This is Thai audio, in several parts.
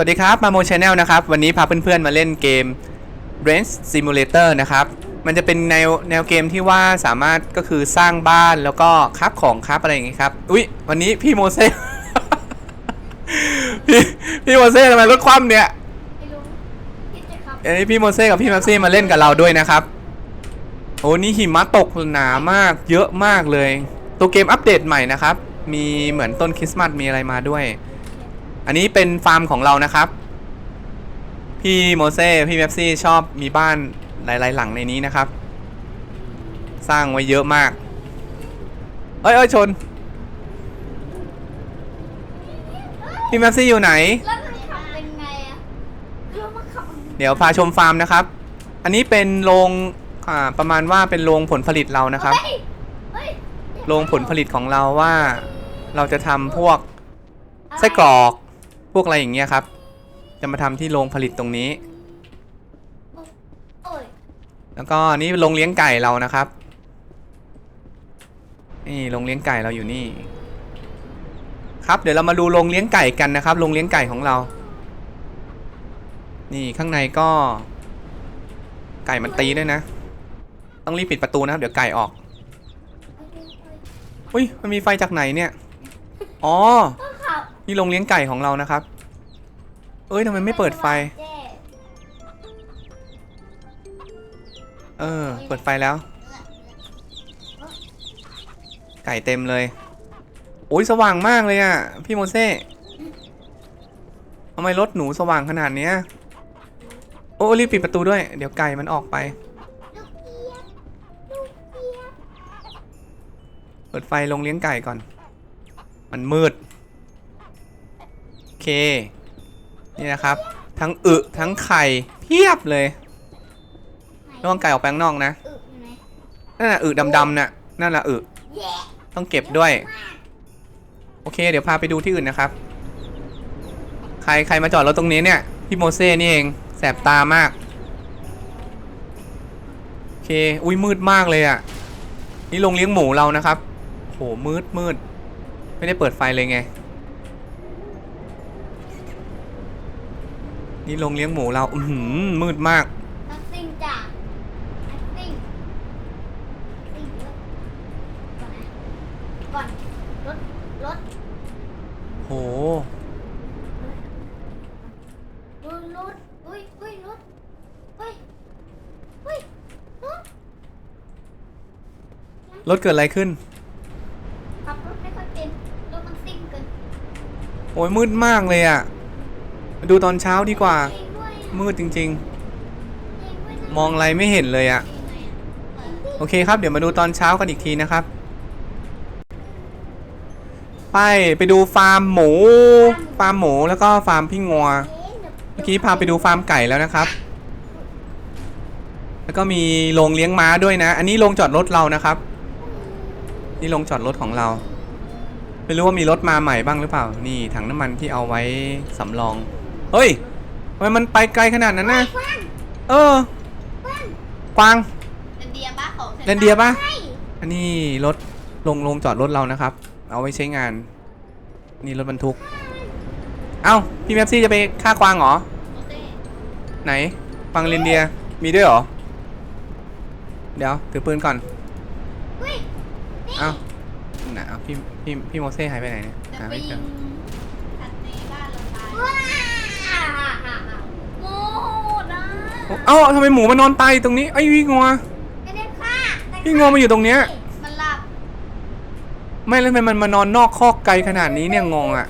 สวัสดีครับ มาโมชแนลนะครับ วันนี้พาเพื่อนๆมาเล่นเกม Range Simulator นะครับ มันจะเป็นแนวแนวเกมที่ว่าสามารถก็คือสร้างบ้านแล้วก็คราฟของคราฟอะไรอย่างงี้ครับ อุ๊ย วันนี้พี่โมเซ่พี่พี่โมเซ่ทำไมรถคว่ำเนี่ยไม่รู้คิดจะขับอันนี้พี่โมเซ่กับพี่แมปซี่มาเล่นกับเราด้วยนะครับ โอ้นี่หิมะตกหนามาก เยอะมากเลย ตัวเกมอัปเดตใหม่นะครับ มีเหมือนต้นคริสต์มาสมีอะไรมาด้วย อันนี้เป็นฟาร์มของเรานะครับ พี่โมเซ่พี่แมปซี่ชอบมีบ้านหลาย ๆ หลังในนี้นะครับ สร้างไว้เยอะมาก เอ้ยเอ้ยชน พี่แมปซี่อยู่ไหน แล้วมันขับเป็นไงอะแล้วมันขับเดี๋ยวพาชมฟาร์มนะครับ อันนี้เป็นโรงอ่าประมาณว่าเป็นโรงผลผลิตเรานะครับ เฮ้ยเฮ้ยโรงผลผลิตของเราว่าเราจะทำพวกไส้กรอก พวกอะไรอย่างเงี้ยครับ จะมาทำที่โรงผลิตตรงนี้ แล้วก็นี่โรงเลี้ยงไก่เรานะครับ นี่โรงเลี้ยงไก่เราอยู่นี่ ครับเดี๋ยวเรามาดูโรงเลี้ยงไก่กันนะครับโรงเลี้ยงไก่ของเรา นี่ข้างในก็ ไก่มันตีด้วยนะ ต้องรีบปิดประตูนะครับ เดี๋ยวไก่ออก อุ้ยมันมีไฟจากไหนเนี่ย อ๋อ นี่โรงเลี้ยงไก่ของเรานะครับ เอ้ยทำไมไม่เปิดไฟ เออ เปิดไฟแล้ว ไก่เต็มเลย โอ้ยสว่างมากเลยอะ พี่โมเซ่ทำไมรถหนูสว่างขนาดเนี้ยโอ้รีบปิดประตูด้วย เดี๋ยวไก่มันออกไป เปิดไฟลงเลี้ยงไก่ก่อน มันมืด นี่นะครับ ทั้งอึทั้งไข่เพียบเลยระวังไก่ออกไปข้างนอกนะนั่นน่ะอึดำๆน่ะนั่นน่ะอึต้องเก็บด้วย โอเค เดี๋ยวพาไปดูที่อื่นนะครับ ใครใครมาจอดรถตรงนี้เนี่ยพี่โมเซ่นี่เองแสบตามาก โอเค อุ้ยมืดมากเลยอะ่ะ นี่โรงเลี้ยงหมูเรานะครับ โหมืดมืด ไม่ได้เปิดไฟเลยไง นี่โรงเลี้ยงหมูเรา อือหือมืดมาก นักซิ่งจ้ะนักซิ่งซิ่งเยอะก่อนนะก่อนรถรถโห รถรถอุ้ยอุ้ยรถเฮ้ยเฮ้ยรถรถเกิดอะไรขึ้น ขับรถไม่ค่อยเป็นรถมันซิ่งเกินโอ้ยมืดมากเลยอะ่ะ มาดูตอนเช้าดีกว่า มืดจริง ๆ มองอะไรไม่เห็นเลยอะ่ะเองไงอะโอเคครับ เดี๋ยวมาดูตอนเช้ากันอีกทีนะครับ ไปไปดูฟาร์มหมู ฟาร์มหมูแล้วก็ฟาร์มพี่งัว เมื่อกี้พาไปดูฟาร์มไก่แล้วนะครับ แล้วก็มีโรงเลี้ยงม้าด้วยนะ อันนี้โรงจอดรถเรานะครับ นี่โรงจอดรถของเรา ไม่รู้ว่ามีรถมาใหม่บ้างหรือเปล่า นี่ถังน้ำมันที่เอาไว้สำรอง เฮ้ยทำไมมันไปไกลขนาดนั้นนะกว้างเออกว้างกวาง เรนเดียร์บ้าของเรนเดียร์ปะ ใช่อันนี้รถลงลงจอดรถเรานะครับ เอาไว้ใช้งาน นี่รถบรรทุก เอ้า พี่แมปซี่จะไปฆ่ากวางเหรอ โอเคไหนกวางเรนเดียร์มีด้วยเหรอ เดี๋ยวถือปืนก่อน เฮ้ยเอ้าไหนเอาพี่พี่พี่โมเซ่หายไปไหนเนี่ยหาไม่เจอขัดในบ้านเราตายว้าโง่นะ เอ้าทำไมหมูมันนอนตายอยู่ตรงนี้ไอ้ยพี่งัว ไม่ได้ฆ่าแต่พี่งัวมาอยู่ตรงเนี้ย มันหลับไม่แล้วทำไมมันมานอนนอกคอกไกลขนาดนี้เนี่ยงงอะ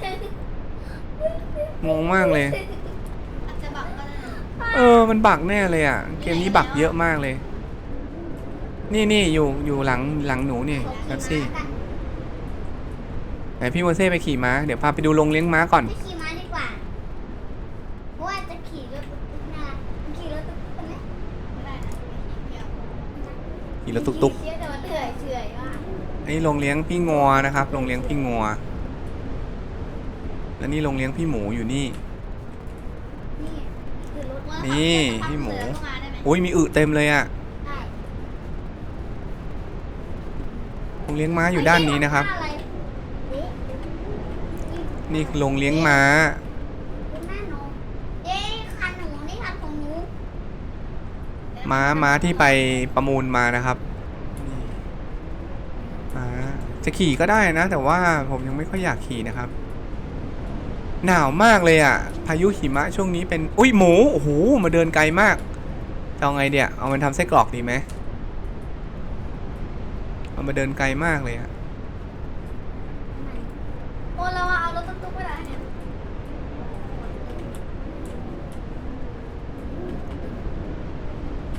งงมากเลย อาจจะบักก็ได้เออ มันบักแน่เลยอะ เกมนี้บักเยอะมากเลย นี่นี่อยู่อยู่หลังหลังหนูนี่แมปซี่ไหนพี่โมเซ่ไปขี่ม้า เดี๋ยวพาไปดูโรงเลี้ยงม้าก่อน ไปขี่ม้าดีกว่าเพราะว่าจะขี่รถตุ๊กๆนะขี่รถตุ๊กๆกันไหมไม่ได้นะไป ขี่เดียวขี่รถตุ๊กขี่เดียวแต่มันเหนื่อยเฉอยว่ากๆอันนี้โรงเลี้ยงพี่งัวนะครับโรงเลี้ยงพี่งัว แล้วนี่โรงเลี้ยงพี่หมูอยู่นี่ นี่คือรถว่านี่ขับพี่หมูเรือเข้าาได้ไหมอุ้ยมีอึเต็มเลยอะได้โรงเลี้ยงม้าอยู่ด้านนี้นะครับอะไรเอ๊ะนี่คือโรงเลี้ยงม้า เป็นหน้าน้อง ม้าม้าที่ไปประมูลมานะครับนี่ม้าจะขี่ก็ได้นะ แต่ว่าผมยังไม่ค่อยอยากขี่นะครับ หนาวมากเลยอะ่ะ พายุหิมะช่วงนี้เป็นอุ้ยหมูโอ้โหมาเดินไกลมากจะเอาไงเดียเอามันทำไส้กรอกดีไหมมันมาเดินไกลมากเลยอะโอ้เราเอารถตุ๊กๆไป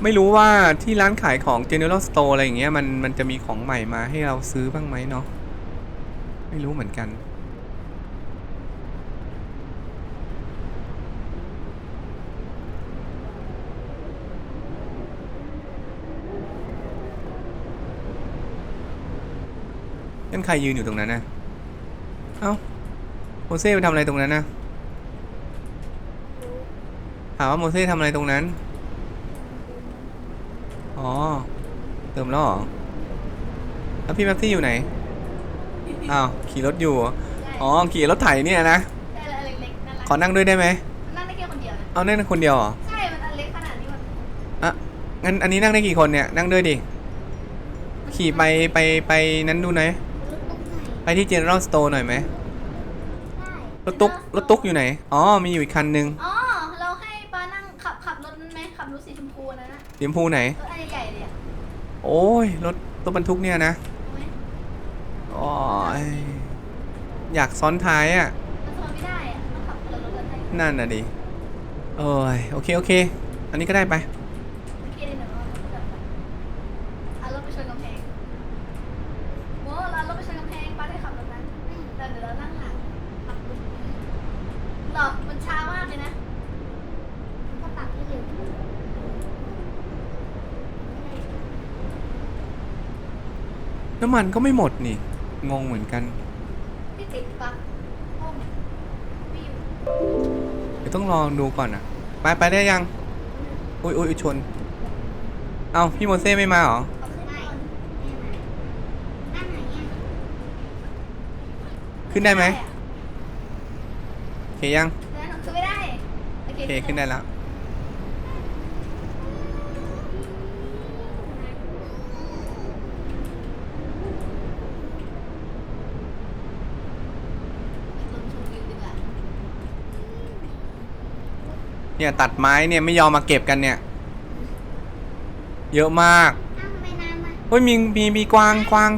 ไม่รู้ว่าที่ร้านขายของ General Store อะไรอย่างเงี้ยมันมันจะมีของใหม่มาให้เราซื้อบ้างไหมเนาะไม่รู้เหมือนกัน นั่นใครยืนอยู่ตรงนั้นนะเอ้าโมเซ่ไปทำอะไรตรงนั้นนะถามว่าโมเซ่ทำอะไรตรงนั้น อ๋อ เติมแล้วเหรอ แล้วพี่แม็กซี่อยู่ไหน อ้าว ขี่รถอยู่เหรออ๋อ ขี่รถไถเนี่ยนะ ได้แล้วเล็กๆนั่นแหละขอนั่งด้วยได้ไหม นั่งได้แค่คนเดียวนะเอานั่งคนเดียวเหรอ ใช่ มันอันเล็กขนาดนี้มันอะ งั้นอันนี้นั่งได้กี่คนเนี่ย นั่งด้วยดิ ขี่ไปไปไปนั้นดูหน่อย รถตุ๊กไหนไปที่ General Store หน่อยไหมได้รถตุ๊ก รถตุ๊กอยู่ไหน อ๋อ มีอยู่อีกคันนึงอ๋อ เราให้ปานั่งขับขับรถนั้นไหมขับรถสีชมพูนั้นนะสีชมพูไหนรถอันใหญ่ๆเลยอะ โอ้ยรถรถบรรทุกเนี่ยนะเอาไหมอ๋ออยากซ้อนท้ายอะมันทนไม่ได้อะต้องขับคนละรถกันได้นั่นน่ะดิโอ้ยโอเคโอเค อันนี้ก็ได้ไป เมื่อกี้ได้หนึ่งรอบแบบเอารถไปชนกำแพงโว้เราเอารถไปชนกำแพงป้าได้ขับรถนั้นแต่เดี๋ยวเรานั่งหลังขับรถหรอมันช้ามากเลยนะ ก็ปรับให้เร็ว น้ำมันก็ไม่หมดนี่ งงเหมือนกันที่ติดปลั๊กห้องไม่อยู่เดี๋ยวต้องลองดูก่อนอะ ไปไปได้ยัง อุ้ยอุ้ยอุ๊ยชน เอาพี่โมเซ่ไม่มาเหรอ เอาขึ้นไม่นั่งไหนเนี่ยขึ้นได้ไหมอะโอเคยังเดี๋ยวหนูขึ้นไม่ได้โอโอเคขึ้นได้แล้ว ลงชมวิวดีกว่า เนี่ยตัดไม้เนี่ยไม่ยอมมาเก็บกันเนี่ย เยอะมากอ้าวทำไมน้ำมาเฮ้ยมีมีมีกวางกวาง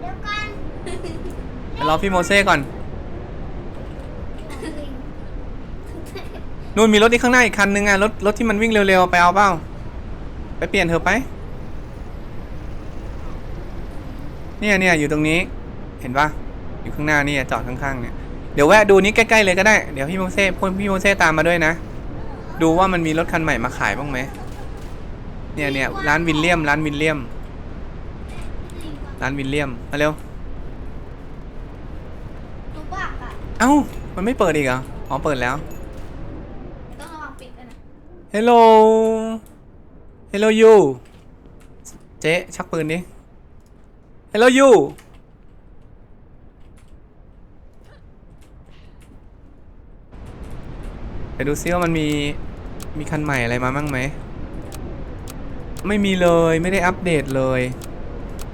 เดี๋ยวก่อนเดี๋ยวรอพี่โมเซ่ก่อน นู่นมีรถที่ข้างหน้าอีกคันนึงอะรถรถที่มันวิ่งเร็วๆไปเอาเปล่าไปเปลี่ยนเธอะไป เนี่ยเนี่ยอยู่ตรงนี้เห็นปะอยู่ข้างหน้านี่จอดข้างๆเนี่ยเดี๋ยวแวะดูนี้ใกล้ๆเลยก็ได้เดี๋ยวพี่โมเซ่พ่นพี่โมเซ่ตามมาด้วยนะ ดูว่ามันมีรถคันใหม่มาขายบ้างไหมเนี่ยเนี่ยร้านวิลเลียม ร้านวิลเลียม ร้านวิลเลียม มาเร็ว ดูปากอะเอ้า มันไม่เปิดอีกเหรอ อ๋อ เปิดแล้ว ต้องระวังปิดด้วยนะ Hello Hello you เจ๊ชักปืนดิ Hello you ไปดูซิว่ามันมี มีคันใหม่อะไรมาบ้างไหม ไม่มีเลยไม่ได้อัปเดตเลย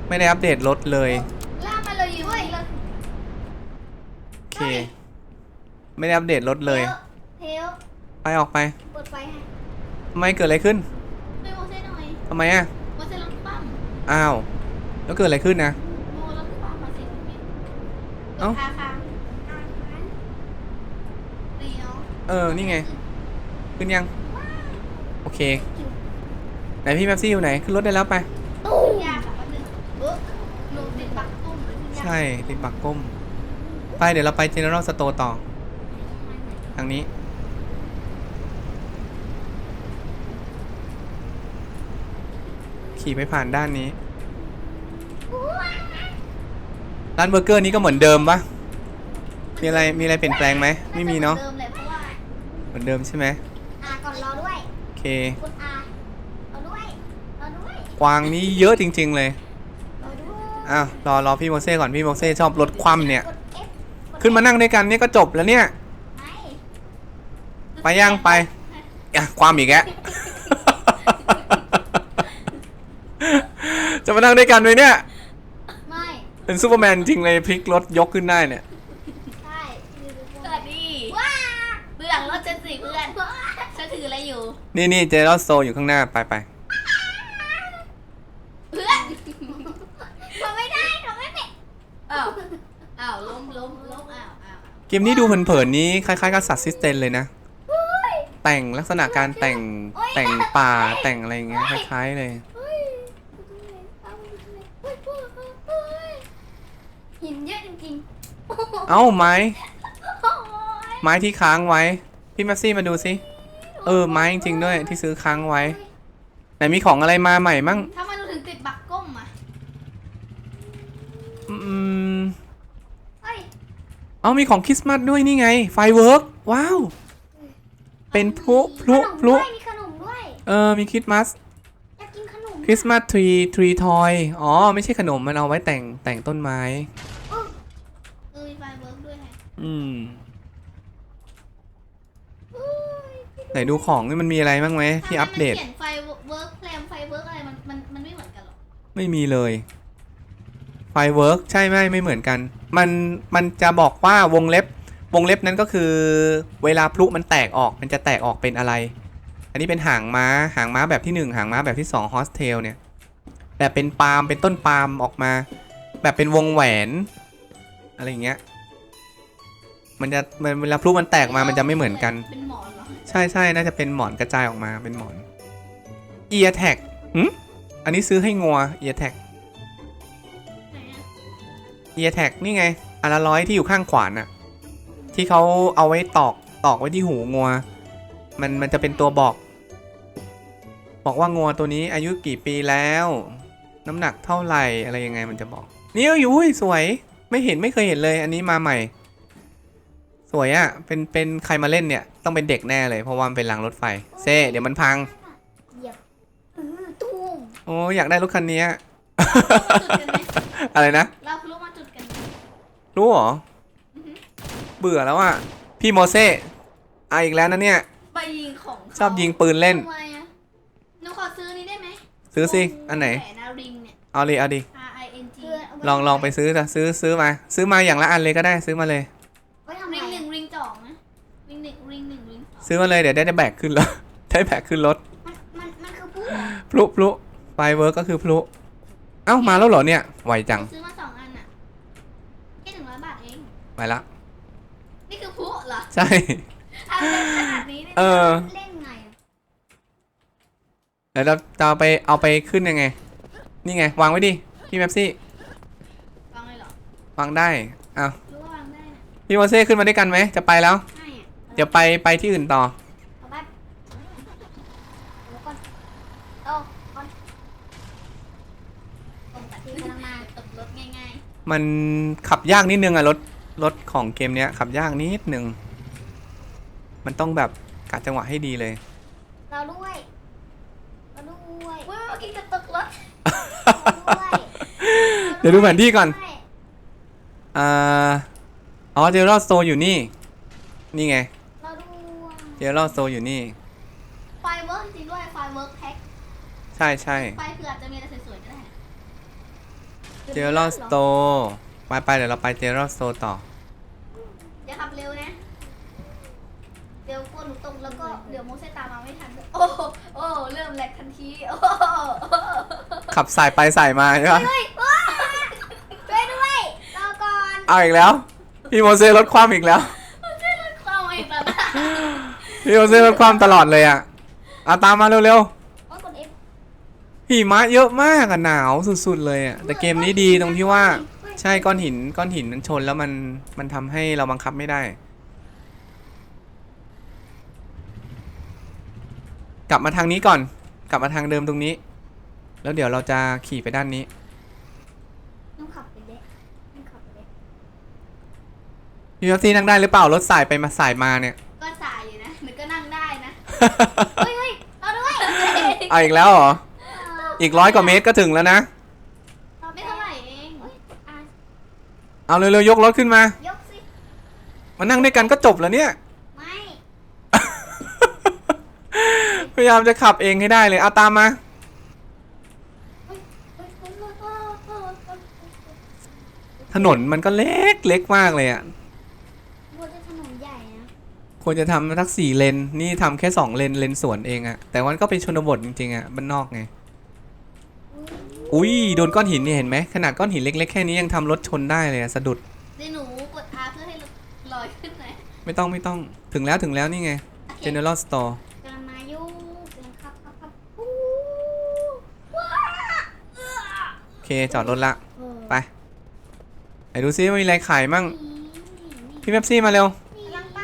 ไม่ได้อัปเดตรถเลยล่ากมาเลยอยู่เลยโอเค ไม่ได้อัปเดตรถเลยเทลไปออกไปเปิดไฟให้ทำไมเกิดอะไรขึ้นด้วยโมเซ่หน่อยทำไมอะโมเซ่รถปั้มอ้าวแล้วเกิดอะไรขึ้นนะโมรถปั้มมาสิบเมตรเอ้าคาคาเดียวเออนี่ไง ขึ้นยัง โอเค ไหนพี่แม็ปซี่อยู่ไหน ขึ้นรถได้แล้วไป ตู้ยากอะแป๊บนึงเออหนูติดบักตุ้มเลยขึ้นยากใช่ติดปักก้ม ไปเดี๋ยวเราไป General Store ต่อ ทางนี้ ขี่ไปผ่านด้านนี้ ร้านเบอร์เกอร์นี้ก็เหมือนเดิมปะมีอะไร มีอะไรเปลี่ยนแปลงไหม ไม่มีเนาะเดิมเลยเพราะว่า เหมือนเดิมใช่ไหม คคุณอาเอาด้วยเอาด้วยกวางนี้เยอะจริง ๆ เลยเอาด้วยอ้าวรอรอพี่โมเซ่ก่อนพี่โมเซ่ชอบรถคว่ำเนี่ย กด F กด ขึ้นมานั่งด้วยกันเนี่ยก็จบแล้วเนี่ยไปไปยังไปอะความอีกแล้วจะมานั่งด้วยกันไหมเนี่ย ไม่ เป็นซูเปอร์แมนจริงเลยพลิกรถยกขึ้นได้เนี่ย ใช่สวัสดีว้าเบื้องรถฉันสิเพื่อน ฉันถืออะไรอยู่ นี่นี่เจอร์โซอยู่ข้างหน้าไปไปเพื่อนทำไม่ได้ทำไม่เป็นอ้าวอ้าวล้มล้มล้มอ้าวอ้าวเกมนี้ดูเผินๆนี้คล้ายๆกับสัตว์ซิสเตนเลยนะ แต่งลักษณะการแต่งแต่งป่าแต่งอะไรอย่างเงี้ยคล้ายๆเลยเฮ้ยเอาไปดูเลยเฮ้ยเฮ้ยเฮ้ยเฮ้ยหินเยอะจริงๆเอ้าไม้โอ้ยไม้ที่ค้างไว้พี่แม็กซี่มาดูสิ เออไม้จริงๆด้วยที่ซื้อค้างไว้ ไหนมีของอะไรมาใหม่มั่งทำไมเราถึงติดบักก้มอะอืมเฮ้ยเอามีของคริสต์มาสด้วยนี่ไง ไฟเวิร์กว้าว เป็นพลุพลุขนมพลุด้วยมีขนมด้วยเออมีคริสต์มาสอยากกินขนมคริสต์มาสทรีทรีทอยอ๋อ ไม่ใช่ขนมมันเอาไว้แต่งแต่งต้นไม้ เออมีไฟเวิร์กด้วยแฮะอืม เฮ้ย ไหนดูของนี่มันมีอะไรบ้างไหมที่อัปเดตทำไมมันเขียนไฟเวิร์กแพลมไฟเวิร์กอะไรมันมันมันไม่เหมือนกันหรอไม่มีเลย ไฟเวิร์กใช่ไหมไม่เหมือนกัน มันมันจะบอกว่าวงเล็บ วงเล็บนั้นก็คือ เวลาพลุมันแตกออกมันจะแตกออกเป็นอะไร อันนี้เป็นหางม้าหางม้าแบบที่หนึ่งหางม้าแบบที่สองฮอสเทลเนี่ยแบบเป็นปาล์มเป็นต้นปาล์มออกมา แบบเป็นวงแหวน อะไรอย่างเงี้ย มันจะมันเวลาพลุมันแตกมามันจะไม่เหมือนกัน เป็นหมอนเหรอ ใช่ใช่น่าจะเป็นหมอนกระจายออกมาเป็นหมอน ear tag หืมอันนี้ซื้อให้งัว ear tag ไหนอะ ear tag นี่ไงอันละร้อยที่อยู่ข้างขวานอะที่เขาเอาไว้ตอกตอกไว้ที่หูงัว มันมันจะเป็นตัวบอก บอกว่างัวตัวนี้อายุกี่ปีแล้ว น้ำหนักเท่าไหร่อะไรยังไงมันจะบอกนี่อยู่อุ้ยสวย ไม่เห็นไม่เคยเห็นเลย อันนี้มาใหม่ สวยอะเป็นเป็นใครมาเล่นเนี่ย ต้องเป็นเด็กแน่เลยเพราะว่ามันเป็นรางรถไฟ เซ่เดี๋ยวมันพัง เหยียบเออตุ้มโอ้อยากได้รถคันนี้จุดกันไหมอะไรนะ เราพลุมาจุดกันไหมรู้เหรออือหือเบื่อแล้วอะ พี่โมเซ่เอาอีกแล้วนะเนี่ย ไปยิงของเขาชอบยิงปืนเล่น ทำไมอะหนูขอซื้อนี้ได้ไหมซื้อสิ อันไหน แหวนนาริงเนี่ย เอาเลยเอาดิ R I N G เพื่อนเาว้ลองลองไปซื้อจ้ะซื้อซื้อมา ซื้อมาอย่างละอันเลยก็ได้ซื้อมาเลย ซื้อมาเลยเดี๋ยวได้ได้แบกขึ้นรถได้แบกขึ้นรถมันมันมันคือผู้เหรอพลุพลุไฟเวิร์กก็คือพลุเอ้ามาแล้วเหรอเนี่ยไวจังซื้อมาสองอันอะแค่หนึ่งร้อยบาทเองไปละนี่คือพลุเหรอใช่ทำเป็นขนาดนี้เลยเออ เล่นไงอะเดี๋ยวเราจะเอาไปเอาไปขึ้นยังไง นี่ไง วางไว้ดิพี่แมปซี่วางเลยเหรอวางได้อ้าวรู้ว่าวางได้นะพี่โมเซ่ขึ้นมาด้วยกันไหมจะไปแล้วให้อะ เดี๋ยวไปไปที่อื่นต่อ เอาไปเอาก่อนเอาก่อนตรงตัดที่กำลังมาตกรถง่ายมันขับยากนิดนึงอะรถรถของเกมเนี้ยขับยากนิดนึง มันต้องแบบกะจังหวะให้ดีเลยเราด้วย เราด้วยๆว้าวกินจะตกรถเราด้วยเดี๋ยวดูแผนที่ก่อน ด้วยอ่า อ๋อเจอรอดโซอยู่นี่ นี่ไง เราด้วยเจอรอดโซอยู่นี่ ไฟเวิร์กจริงด้วยไฟเวิร์กแพ็คใช่ใช่ไฟเผื่ออาจจะมีอะไรสวยๆก็ได้เจอรอดโซไปไปเดี๋ยวเราไปเจอรอดโซต่ออย่าขับเร็วนะ เดี๋ยวกลัวหนูตกแล้วก็เดี๋ยวโมเสสตามมาไม่ทันด้วยโอ้โหโอ้โหเริ่มแหลกทันทีโอ้โหขับสายไปสายมาใช่ปะเฮ้ยว้าช่วยด้วยรอก่อนเอาอีกแล้วพี่โมเซ่รถคว่ำอีกแล้ว ความอีกแล้วนะ พี่โมเซ่รถคว่ำตลอดเลยอะเอาตามมาเร็วโอ้ยกด F ๆหิมะเยอะมากอะหนาวสุดๆเลยอะแต่เกมนี้ดีตรงที่ว่า ใช่ก้อนหินก้อนหินมันชนแล้วมันมันทำให้เราบังคับไม่ได้ กลับมาทางนี้ก่อน กลับมาทางเดิมตรงนี้ แล้วเดี๋ยวเราจะขี่ไปด้านนี้ ต้องขับไปเด็กต้องขับไปเด็กพี่แท็กซี่นั่งได้หรือเปล่ารถสายไปมาสายมาเนี่ย ก็สาย เอาอีกแล้วเหรอ อีกร้อยกว่าเมตรก็ถึงแล้วนะ เราไม่เท่าไหร่เองเอาเร็วๆยกรถขึ้นมา ยกสิมานั่งด้วยกันก็จบแล้วเนี่ย ไม่พยายามจะขับเองให้ได้เลยเอาตามมาถนนมันก็เล็กเล็กมากเลยอะ ควรจะทำทักสี่เลน นี่ทำแค่สองเลนเลนสวนเองอะ่ะแต่มันก็เป็นชนบทจริงๆอะ่ะบ้านนอกไง อุ้ยโดนก้อนหินนี่เห็นไหมขนาดก้อนหินเล็กๆแค่นี้ยังทำรถชนได้เลยอะสะดุดเดี๋ยวหนูกด R เพื่อให้รถลอยขึ้นหน่อยไม่ต้องไม่ต้องถึงแล้วถึงแล้วนี่ไงโอเค General Store กำลังมาอยู่กำลังขับขับขับอู้ว้าเอื้อโอเคจอดรถละ เออไป ไหนดูซิว่ามีอะไรขายมั่ง นี่พี่เบปซี่มาเร็ว นี่กำลังไป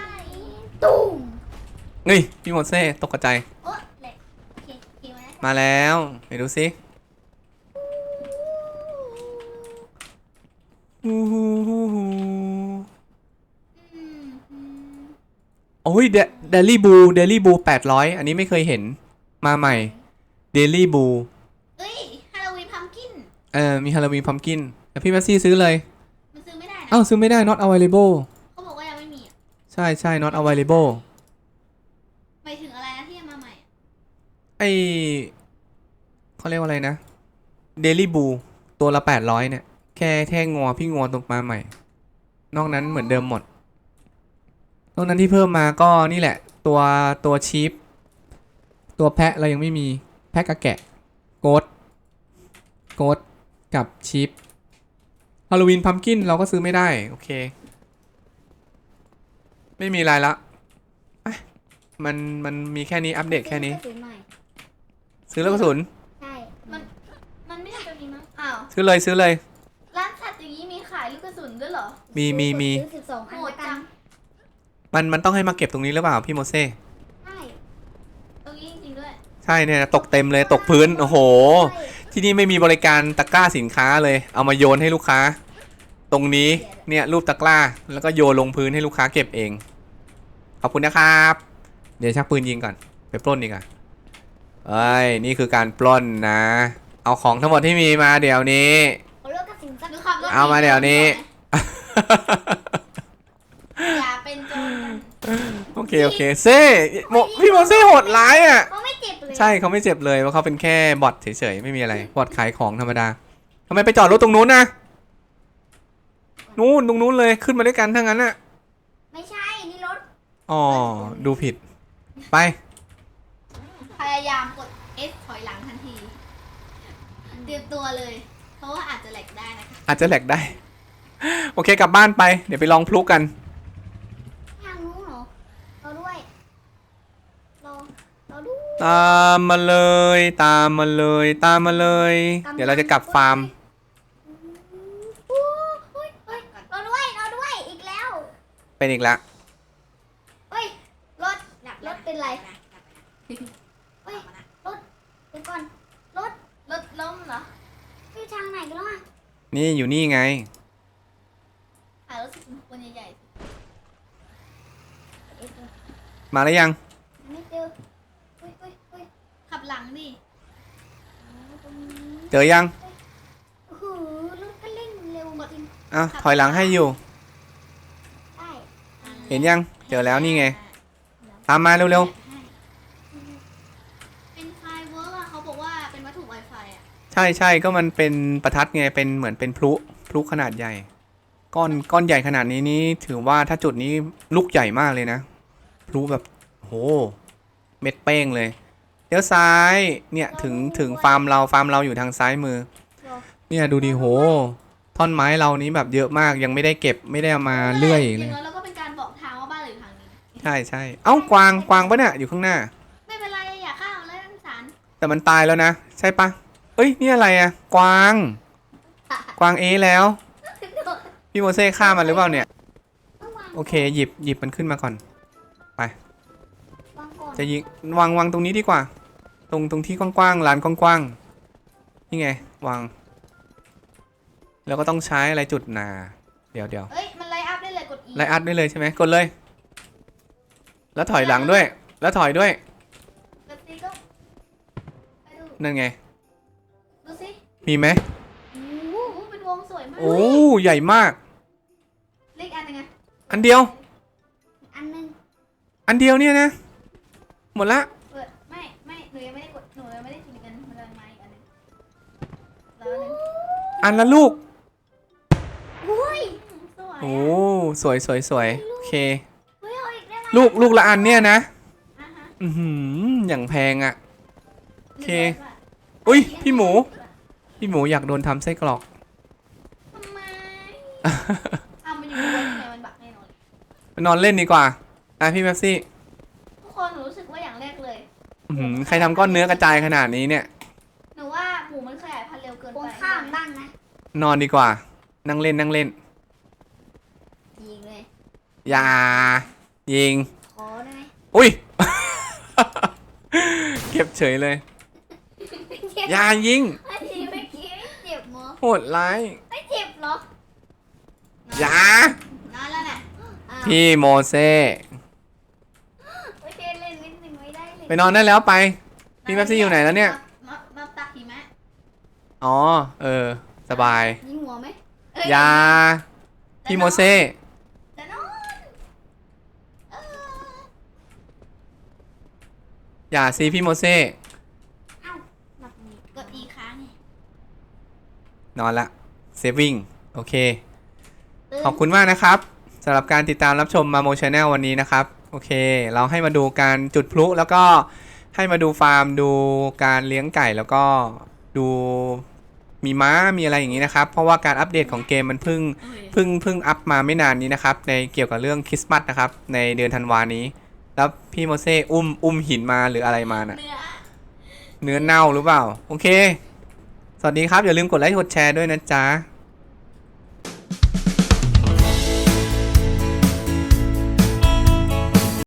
ตุ้ม เฮ้ยพี่โมเซ่ตกกระจายโอ๊ะเหล็กโอเคโอเคมาแล้วมาแล้วไหนดูซิฮู้ฮู้ฮู้ฮู้อืมอืมโอ้ยเดลี่บูเดลี่บูแปดร้อยอันนี้ไม่เคยเห็นมาใหม่เดลี่บูเอ้ยฮาโลวีนพัมกินเออมีฮาโลวีนพัมกินแต่พี่เบปซี่ซื้อเลย มันซื้อไม่ได้นะ อ้าวซื้อไม่ได้ not available เขาบอกว่ายังไม่มีอะใช่ใช่ not available หมายถึงอะไรนะที่จะมาใหม่อะ ไอเขาเรียกว่าอะไรนะ Daily b ูตัวละ800เนี่ย แค่แค่งงอพี่งอตกมาใหม่ นอกนั้นเหมือนเดิมหมด นอกนั้นที่เพิ่มมาก็นี่แหละ ตัวตัวชีฟตัวแพะเรายังไม่มีแพะกับแกะโกดโกดกับชีฟฮาโลวีนพัมกินเราก็ซื้อไม่ได้ โอเค ไม่มีอะไรละมันมันมีแค่นี้อัปเดตแค่นี้ซื้อกระสุนหน่อย ซื้อแล้วกระสุนใช่ มัน มันไม่น่าจะมีมั้ง อ้าว ซื้อเลยซื้อเลย ร้านสัตว์อย่างนี้มีขายลูกกระสุนด้วยเหรอมีมีมีซื้อสิบสองอันโหดละกัจันง มันมันต้องให้มาเก็บตรงนี้หรือเปล่าพี่โมเซ่ใช่ตรงนี้จริงๆด้วย ใช่เนี่ยตกเต็มเลยตกพื้นโอ้โหที่นี่ไม่มีบริการตะกร้าสินค้าเลย เอามาโยนให้ลูกค้า ตรงนี้เนี่ยรูปตะกร้า แล้วก็โยนลงพื้นให้ลูกค้าเก็บเอง ขอบคุณนะครับ เดี๋ยวชักปืนยิงก่อน ไปปล้นดีกว่า เอ้ยนี่คือการปล้นนะ เอาของทั้งหมดที่มีมาเดี๋ยวนี้เขาเลือกกระสุนสักหรือขับรถเอามาเดี๋ยวนี้ อย่าเป็นโจรกันโอเคโอเคเซ่โมพี่โมเซ่โหดร้ายอะ เขาไม่เจ็บเลยใช่เขาไม่เจ็บเลยว่าเขาเป็นแค่บอทเฉยๆไม่มีอะไรบอทขายของธรรมดาทำไมไปจอดรถตรงนู้นนะนู้นตรงนู้นเลยขึ้นมาด้วยกันทั้งนั้นอะ ไม่ใช่นี่รถอ๋อดูผิด ไปพยายามกด S ถอยหลังทันที เตรียมตัวเลย เพราะว่าอาจจะแหลกได้นะคะ อาจจะแหลกได้ โอเคกลับบ้านไปเดี๋ยวไปลองพลุกัน ทางนู้นเหรอเราด้วยเราเราด้วย ตามมาเลย ตามมาเลย ตามมาเลย เดี๋ยวเราจะกลับฟาร์ม อู้เฮ้ยเฮ้ยเราด้วยเราด้วยอีกแล้วเป็นอีกแล้ว เฮ้ยรถดับรถเป็นไรดับดับเฮ้ย รถเดี๋ยวก่อน รถ รถล้มเหรอ ไปทางไหนกันแล้วอะนี่อยู่นี่ไงอ่ารถคนใหญ่เอ๊ะเอ๊ะมาแล้วยัง ไม่เจอเฮ้ยเฮ้ยเฮ้ยๆขับหลังดิอ๋อตรงนี้เจอยังโอ้โหรถก็เร่งเร็วจริงอะถอยหลังให้อยู่ใช่เห็นยัง เจอแล้วนี่ไงตามมาเร็วเป็นไฟเวิร์กอะเขาบอกว่าเป็นวัตถุ Wi-Fi อะ ๆ ใช่ใช่ก็มันเป็นประทัดไงเป็นเหมือนเป็นพลุพลุขนาดใหญ่ ก้อนก้อนใหญ่ขนาดนี้นี่ถือว่าถ้าจุดนี้ลูกใหญ่มากเลยนะพลุแบบโหเม็ดเป้งเลยเลี้ยวซ้ายเนี่ยถึงถึงฟาร์มเราฟาร์มเราอยู่ทางซ้ายมือ เนี่ยดูดิโห ท่อนไม้เรานี้แบบเยอะมากยังไม่ได้เก็บไม่ได้เอามาเลื่อยจเลริยงๆแล้วเราก็เป็นการบอกทางว่าบ้านเราอยู่ทางนี้ ใช่ใช่เอ้ากวางกวางปะเนี่ยอยู่ข้างหน้า ไม่เป็นไรอย่าข้ามเลยสงสารแต่มันตายแล้วนะ ใช่ปะ เอ้ยนี่อะไรอะกวาง กวางเอแล้ว พี่โมเซ่ฆ่ามันหรือเปล่าเนี่ย โอเค หยิบหยิบมันขึ้นมาก่อนวางก่อนจะยิงวางวางตรงนี้ดีกว่า ตรงตรงที่กว้างๆลานกว้างๆนี่ไง วาง แล้วก็ต้องใช้อะไรจุดหนา เดี๋ยวเดี๋ยวเอ้ยมันไลน์อัพได้เลยกด E ไลน์อัดได้เลยใช่ไหมกดเลย แล้วถอยหลังด้วย แล้วถอยด้วยกดซีก็ไปดูนั่นไงดูสิ มีไหมโอ้โหเป็นวงสวยมากโอ้ใหญ่มาก เล็กอันยังไงอันเดียว อันหนึงอันเดียวเนี่ยนะ หมดละ เปิดไม่ไม่หนูยังไม่ได้กดหนูยังไม่ได้ถึงกันมันเลยมาอีกอันหนึงแล้วอันหนึงอันละลูกว้าโอ้สวยสวยสวยโอเค เฮ้ยเอาอีกได้ไหมลูกลูกละอันเนี่ยนะ อะฮะอือหืออย่างแพงอะ่ะโอเค หนึ่งร้ยบาทอุ้ยพี่หมู พี่หมูอยากโดนทำไส้กรอก ทำไมเอามันอยู่บนไหนมันบักแน่นอนไปนอนเล่นดีกว่า อะพี่แม็ปซี่ทุกคนหนูรู้สึกว่าอย่างแรกเลย อื้อหือใครทำก้อนเนื้อกระจายขนาดนี้เนี่ย หนูว่าหมูมันขยายพันธุ์เร็วเกินตรงไปข้ามบ้างนะนอนดีกว่า นั่งเล่นนั่งเล่น ยิงเลยอย่า ยิง ขอได้ไหมอุ้ย เก็บเฉยเลยเจ็บอย่ายิงอันนี้เมื่อกี้ไม่เจ็บมั้ง โหดร้ายไม่เจ็บเหรออย่านอนแล้วน่ะอ้าวพี่โมเซ่โอเคเล่นนิดนึงไม่ได้เลยไปนอนได้แล้วไป พี่แม็ปซี่อยู่ไหนแล้วเนี่ย มามาตักหิมะอ๋อ เออ สบายยิงหัวไหมเอ้ยอย่าพี่โมเซ่จะนอนเอออย่าสิพี่โมเซ่ เอ้าหลับนี่กดอีกครั้งไง นอนละเซฟวิ่งโอเคตื่นขอบคุณมากนะครับสำหรับการติดตามรับชมมาโมชแนลวันนี้นะครับ โอเค เราให้มาดูการจุดพลุแล้วก็ให้มาดูฟาร์มดูการเลี้ยงไก่แล้วก็ดูมีม้ามีอะไรอย่างนี้นะครับ เพราะว่าการอัปเดตของเกมมันเพิ่งเพิ่งเพิ่งอัพมาไม่นานนี้นะครับ ในเกี่ยวกับเรื่องคริสต์มาสนะครับ ในเดือนธันวานี้ แล้วพี่โมเซ่อุ้มอุ้มหินมาหรืออะไรมาน่ะเนื้อเนื้อเน่าหรือเปล่า โอเค สวัสดีครับ อย่าลืมกดไลค์กดแชร์ด้วยนะจ๊ะ